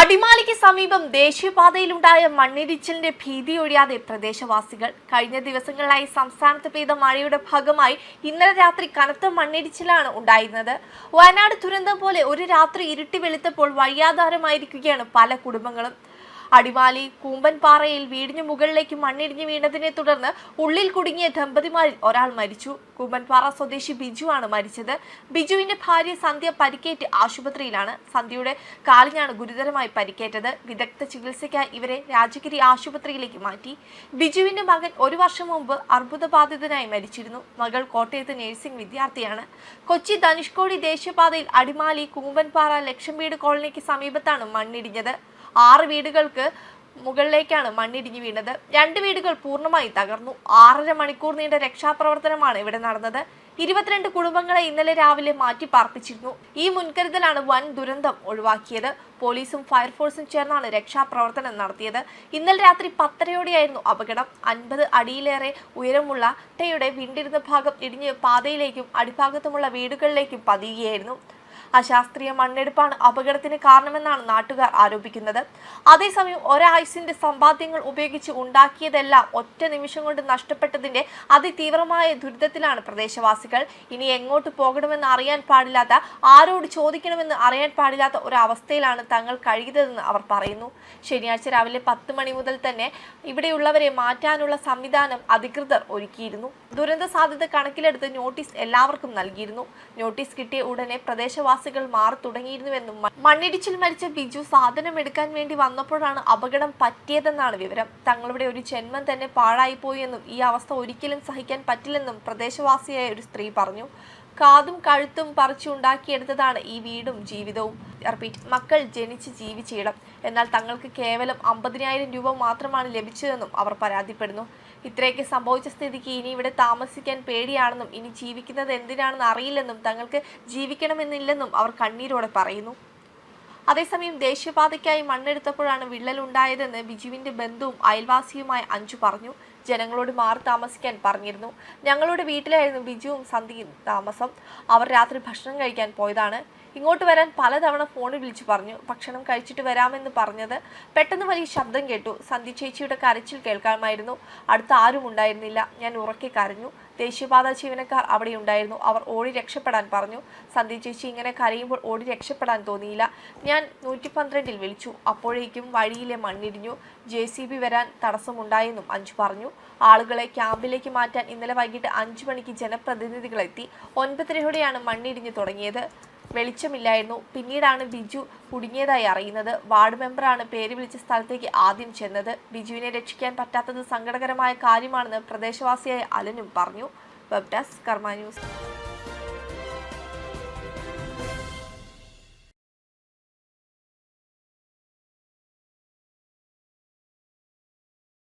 അടിമാലിക്ക് സമീപം ദേശീയപാതയിലുണ്ടായ മണ്ണിടിച്ചിലിന്റെ ഭീതി ഒഴിയാതെ പ്രദേശവാസികൾ. കഴിഞ്ഞ ദിവസങ്ങളിലായി സംസ്ഥാനത്ത് പെയ്ത മഴയുടെ ഭാഗമായി ഇന്നലെ രാത്രി കനത്ത മണ്ണിടിച്ചിലാണ് ഉണ്ടായിരുന്നത്. വയനാട് ദുരന്തം പോലെ ഒരു രാത്രി ഇരുട്ടി വെളുത്തപ്പോൾ വഴിയാധാരമായിരിക്കുകയാണ് പല കുടുംബങ്ങളും. അടിമാലി കൂമ്പൻപാറയിൽ വീടിന് മുകളിലേക്ക് മണ്ണിടിഞ്ഞ് വീണതിനെ തുടർന്ന് ഉള്ളിൽ കുടുങ്ങിയ ദമ്പതിമാരിൽ ഒരാൾ മരിച്ചു. കൂമ്പൻപാറ സ്വദേശി ബിജു ആണ് മരിച്ചത്. ബിജുവിന്റെ ഭാര്യ സന്ധ്യ പരിക്കേറ്റ് ആശുപത്രിയിലാണ്. സന്ധ്യയുടെ കാലിനാണ് ഗുരുതരമായി പരിക്കേറ്റത്. വിദഗ്ധ ചികിത്സയ്ക്കായി ഇവരെ രാജഗിരി ആശുപത്രിയിലേക്ക് മാറ്റി. ബിജുവിന്റെ മകൻ ഒരു വർഷം മുമ്പ് അർബുദബാധിതനായി മരിച്ചിരുന്നു. മകൾ കോട്ടയത്ത് നഴ്സിംഗ് വിദ്യാർത്ഥിയാണ്. കൊച്ചി ധനുഷ്കോടി ദേശീയപാതയിൽ അടിമാലി കൂമ്പൻപാറ ലക്ഷം വീട് കോളനിക്ക് സമീപത്താണ് മണ്ണിടിഞ്ഞത്. ആറ് വീടുകൾക്ക് മുകളിലേക്കാണ് മണ്ണിടിഞ്ഞു വീണത്. രണ്ട് വീടുകൾ പൂർണമായി തകർന്നു. ആറര മണിക്കൂർ നീണ്ട രക്ഷാപ്രവർത്തനമാണ് ഇവിടെ നടന്നത്. ഇരുപത്തിരണ്ട് കുടുംബങ്ങളെ ഇന്നലെ രാവിലെ മാറ്റി പാർപ്പിച്ചിരുന്നു. ഈ മുൻകരുതലാണ് വൻ ദുരന്തം ഒഴിവാക്കിയത്. പോലീസും ഫയർഫോഴ്സും ചേർന്നാണ് രക്ഷാപ്രവർത്തനം നടത്തിയത്. ഇന്നലെ രാത്രി പത്തരയോടെയായിരുന്നു അപകടം. അൻപത് അടിയിലേറെ ഉയരമുള്ള ടയുടെ വിണ്ടിരുന്ന ഭാഗം ഇടിഞ്ഞ് പാതയിലേക്കും അടിഭാഗത്തുമുള്ള വീടുകളിലേക്കും പതിയുകയായിരുന്നു. അശാസ്ത്രീയ മണ്ണെടുപ്പാണ് അപകടത്തിന് കാരണമെന്നാണ് നാട്ടുകാർ ആരോപിക്കുന്നത്. അതേസമയം ഒരാഴ്സിന്റെ സമ്പാദ്യങ്ങൾ ഉപയോഗിച്ച് ഉണ്ടാക്കിയതെല്ലാം ഒറ്റ നിമിഷം കൊണ്ട് നഷ്ടപ്പെട്ടതിന്റെ അതിതീവ്രമായ ദുരിതത്തിലാണ് പ്രദേശവാസികൾ. ഇനി എങ്ങോട്ട് പോകണമെന്ന് അറിയാൻ പാടില്ലാത്ത ആരോട് ചോദിക്കണമെന്ന് അറിയാൻ പാടില്ലാത്ത ഒരു അവസ്ഥയിലാണ് തങ്ങൾ കഴിയുന്നതെന്ന് അവർ പറയുന്നു. ശനിയാഴ്ച രാവിലെ പത്ത് മണി മുതൽ തന്നെ ഇവിടെയുള്ളവരെ മാറ്റാനുള്ള സംവിധാനം അധികൃതർ ഒരുക്കിയിരുന്നു. ദുരന്ത സാധ്യത കണക്കിലെടുത്ത് നോട്ടീസ് എല്ലാവർക്കും നൽകിയിരുന്നു. നോട്ടീസ് കിട്ടിയ ഉടനെ പ്രദേശവാസികൾ മാറി തുടങ്ങിയിരുന്നുവെന്നും മണ്ണിടിച്ചിൽ മരിച്ച ബിജു സാധനം എടുക്കാൻ വേണ്ടി വന്നപ്പോഴാണ് അപകടം പറ്റിയതെന്നാണ് വിവരം. തങ്ങളുടെ ഒരു ജന്മം തന്നെ പാഴായിപ്പോയി എന്നും ഈ അവസ്ഥ ഒരിക്കലും സഹിക്കാൻ പറ്റില്ലെന്നും പ്രദേശവാസിയായ ഒരു സ്ത്രീ പറഞ്ഞു. കാതും കഴുത്തും പറിച്ചുണ്ടാക്കിയെടുത്തതാണ് ഈ വീടും ജീവിതവും. റിപ്പീറ്റ് മക്കൾ ജനിച്ച് ജീവിച്ചിടം എന്നാൽ തങ്ങൾക്ക് കേവലം അമ്പതിനായിരം രൂപ മാത്രമാണ് ലഭിച്ചതെന്നും അവർ പരാതിപ്പെടുന്നു. ഇത്രയൊക്കെ സംഭവിച്ച സ്ഥിതിക്ക് ഇനി ഇവിടെ താമസിക്കാൻ പേടിയാണെന്നും ഇനി ജീവിക്കുന്നത് എന്തിനാണെന്ന് അറിയില്ലെന്നും തങ്ങൾക്ക് ജീവിക്കണമെന്നില്ലെന്നും അവർ കണ്ണീരോടെ പറയുന്നു. അതേസമയം ദേശീയപാതയ്ക്കായി മണ്ണെടുത്തപ്പോഴാണ് വിള്ളലുണ്ടായതെന്ന് ബിജുവിന്റെ ബന്ധുവും അയൽവാസിയുമായ അഞ്ചു പറഞ്ഞു. ജനങ്ങളോട് മാറി താമസിക്കാൻ പറഞ്ഞിരുന്നു. ഞങ്ങളുടെ വീട്ടിലായിരുന്നു ബിജുവും സന്ധിയും താമസം. അവർ രാത്രി ഭക്ഷണം കഴിക്കാൻ പോയതാണ്. ഇങ്ങോട്ട് വരാൻ പലതവണ ഫോണിൽ വിളിച്ചു പറഞ്ഞു. ഭക്ഷണം കഴിച്ചിട്ട് വരാമെന്ന് പറഞ്ഞത് പെട്ടെന്ന് വലിയ ശബ്ദം കേട്ടു. സന്ധ്യ ചേച്ചിയുടെ കരച്ചിൽ കേൾക്കാമായിരുന്നു. അടുത്ത് ആരും ഉണ്ടായിരുന്നില്ല. ഞാൻ ഉറക്കെ കരഞ്ഞു. ദേശീയപാത ജീവനക്കാർ അവിടെ ഉണ്ടായിരുന്നു. അവർ ഓടി രക്ഷപ്പെടാൻ പറഞ്ഞു. സന്ധ്യ ചേച്ചി ഇങ്ങനെ കരയുമ്പോൾ ഓടി രക്ഷപ്പെടാൻ തോന്നിയില്ല. ഞാൻ നൂറ്റി പന്ത്രണ്ടിൽ വിളിച്ചു. അപ്പോഴേക്കും വഴിയിലെ മണ്ണിടിഞ്ഞു. ജെ സി ബി വരാൻ തടസ്സമുണ്ടായെന്നും അഞ്ചു പറഞ്ഞു. ആളുകളെ ക്യാമ്പിലേക്ക് മാറ്റാൻ ഇന്നലെ വൈകിട്ട് അഞ്ചു മണിക്ക് ജനപ്രതിനിധികളെത്തി. ഒൻപതരയോടെയാണ് മണ്ണിടിഞ്ഞു തുടങ്ങിയത്. വെളിച്ചമില്ലായിരുന്നു. പിന്നീടാണ് ബിജു കുടുങ്ങിയതായി അറിയുന്നത്. വാർഡ് മെമ്പറാണ് പേര് വിളിച്ച സ്ഥലത്തേക്ക് ആദ്യം ചെന്നത്. ബിജുവിനെ രക്ഷിക്കാൻ പറ്റാത്തത് സങ്കടകരമായ കാര്യമാണെന്ന് പ്രദേശവാസിയായ അലനും പറഞ്ഞു. Web desk Karma news.